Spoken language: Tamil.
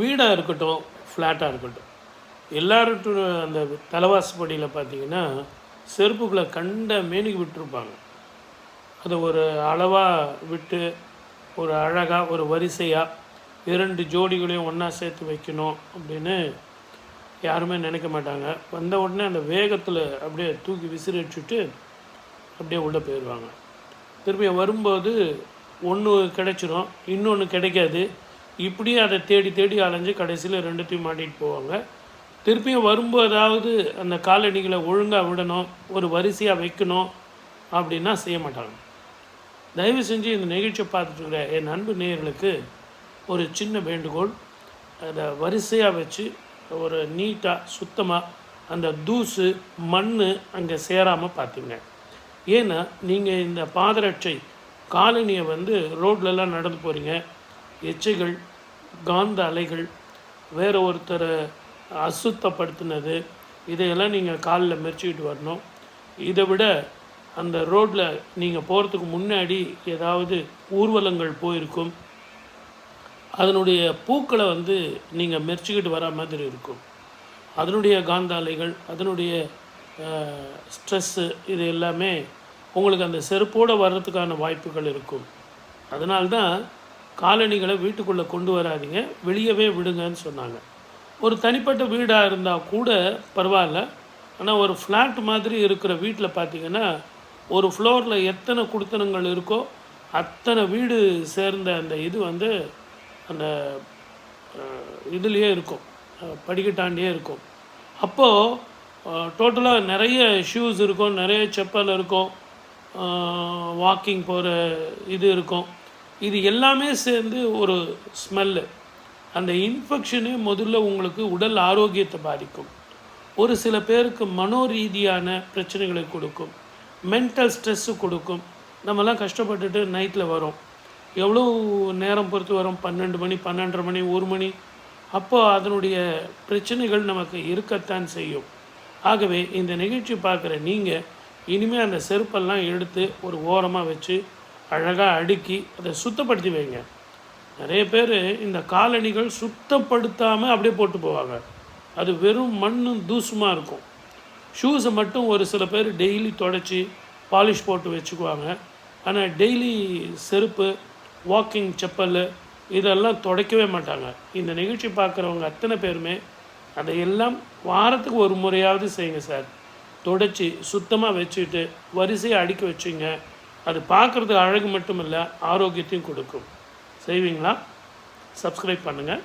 வீடாக இருக்கட்டும் ஃப்ளாட்டாக இருக்கட்டும். எல்லார்ட்டும் அந்த தலைவாசப்படியில் பார்த்தீங்கன்னா செருப்புகளை கண்ட மேனிக்கு விட்டுருப்பாங்க. அதை ஒரு அளவாக விட்டு ஒரு அழகாக ஒரு வரிசையாக இரண்டு ஜோடிகளையும் ஒன்றா சேர்த்து வைக்கணும் அப்படின்னு யாருமே நினைக்க மாட்டாங்க. வந்த உடனே அந்த வேகத்தில் அப்படியே தூக்கி விசிறி அடிச்சுட்டு அப்படியே உள்ளே போயிடுவாங்க திரும்பி வரும்போது ஒன்று கிடைச்சிரும் இன்னொன்று கிடைக்காது. இப்படி அதை தேடி தேடி அலைஞ்சு கடைசியில் ரெண்டுத்தையும் மாட்டிகிட்டு போவாங்க. திருப்பியும் வரும்போதாவது அந்த காலணிகளை ஒழுங்காக விடணும் ஒரு வரிசையாக வைக்கணும் அப்படின்னா செய்ய மாட்டாங்க. தயவு செஞ்சு இந்த நிகழ்ச்சியை பார்த்துட்டு இருக்கிற என் அன்பு நேயர்களுக்கு ஒரு சின்ன வேண்டுகோள். அதை வரிசையாக வச்சு ஒரு நீட்டாக சுத்தமாக அந்த தூசு மண் அங்கே சேராமல் பார்த்துங்க. ஏன்னா நீங்கள் இந்த பாதரட்சை காலனியை வந்து ரோட்லலாம் நடந்து போகிறீங்க எச்சைகள் காந்த அலைகள் வேறு ஒருத்தரை அசுத்தப்படுத்தினது. இதையெல்லாம் நீங்கள் காலில் மெரிச்சிக்கிட்டு வரணும். இதை விட அந்த ரோட்டில் நீங்கள் போகிறதுக்கு முன்னாடி ஏதாவது ஊர்வலங்கள் போயிருக்கும். அதனுடைய பூக்களை வந்து நீங்கள் மெரிச்சிக்கிட்டு வர மாதிரி இருக்கும். அதனுடைய காந்த அலைகள் அதனுடைய ஸ்ட்ரெஸ்ஸு இது எல்லாமே உங்களுக்கு அந்த செருப்போடு வர்றதுக்கான வாய்ப்புகள் இருக்கும். அதனால்தான் காலணிகளை வீட்டுக்குள்ளே கொண்டு வராதீங்க. வெளியவே விடுங்கன்னு சொன்னாங்க. ஒரு தனிப்பட்ட வீடாக இருந்தால் கூட பரவாயில்ல. ஆனால் ஒரு ஃப்ளாட் மாதிரி இருக்கிற வீட்டில் பார்த்தீங்கன்னா ஒரு ஃப்ளோரில் எத்தனை குடித்தனங்கள் இருக்கோ அத்தனை வீடு சேர்ந்த அந்த இது வந்து அந்த இதுலேயே இருக்கும். படிக்கட்டாண்டியே இருக்கும். அப்போது டோட்டலாக நிறைய ஷூஸ் இருக்கும் நிறைய செப்பல் இருக்கும் வாக்கிங் போகிற இது இருக்கும். இது எல்லாமே சேர்ந்து ஒரு ஸ்மெல்லு அந்த இன்ஃபெக்ஷனே முதல்ல உங்களுக்கு உடல் ஆரோக்கியத்தை பாதிக்கும். ஒரு சில பேருக்கு மனோரீதியான பிரச்சனைகளை கொடுக்கும். மென்டல் ஸ்ட்ரெஸ்ஸு கொடுக்கும். நம்மலாம் கஷ்டப்பட்டுட்டு நைட்டில் வரோம். எவ்வளோ நேரம் பொறுத்து வரோம்? பன்னெண்டு மணி பன்னெண்டரை மணி ஒரு மணி. அப்போ அதனுடைய பிரச்சனைகள் நமக்கு இருக்கத்தான் செய்யும். ஆகவே இந்த நிகழ்ச்சி பார்க்குற நீங்கள் இனிமேல் அந்த செருப்பெல்லாம் எடுத்து ஒரு ஓரமாக வச்சு அழகாக அடுக்கி அதை சுத்தப்படுத்தி வைங்க. நிறைய பேர் இந்த காலணிகள் சுத்தப்படுத்தாமல் அப்படியே போட்டு போவாங்க. அது வெறும் மண்ணும் தூசுமாக இருக்கும். ஷூஸை மட்டும் ஒரு சில பேர் டெய்லி தொடச்சி பாலிஷ் போட்டு வச்சுக்குவாங்க. ஆனால் டெய்லி செருப்பு வாக்கிங் செப்பல் இதெல்லாம் துடைக்கவே மாட்டாங்க. இந்த நிகழ்ச்சி பார்க்குறவங்க அத்தனை பேருமே அதையெல்லாம் வாரத்துக்கு ஒரு முறையாவது செய்யுங்க சார். தொடச்சி சுத்தமாக வச்சுட்டு வரிசையை அடுக்கி வச்சுங்க. அது பார்க்குறதுக்கு அழகு மட்டும் இல்லை ஆரோக்கியத்தையும் கொடுக்கும். செய்வீங்களா? சப்ஸ்கிரைப் பண்ணுங்கள்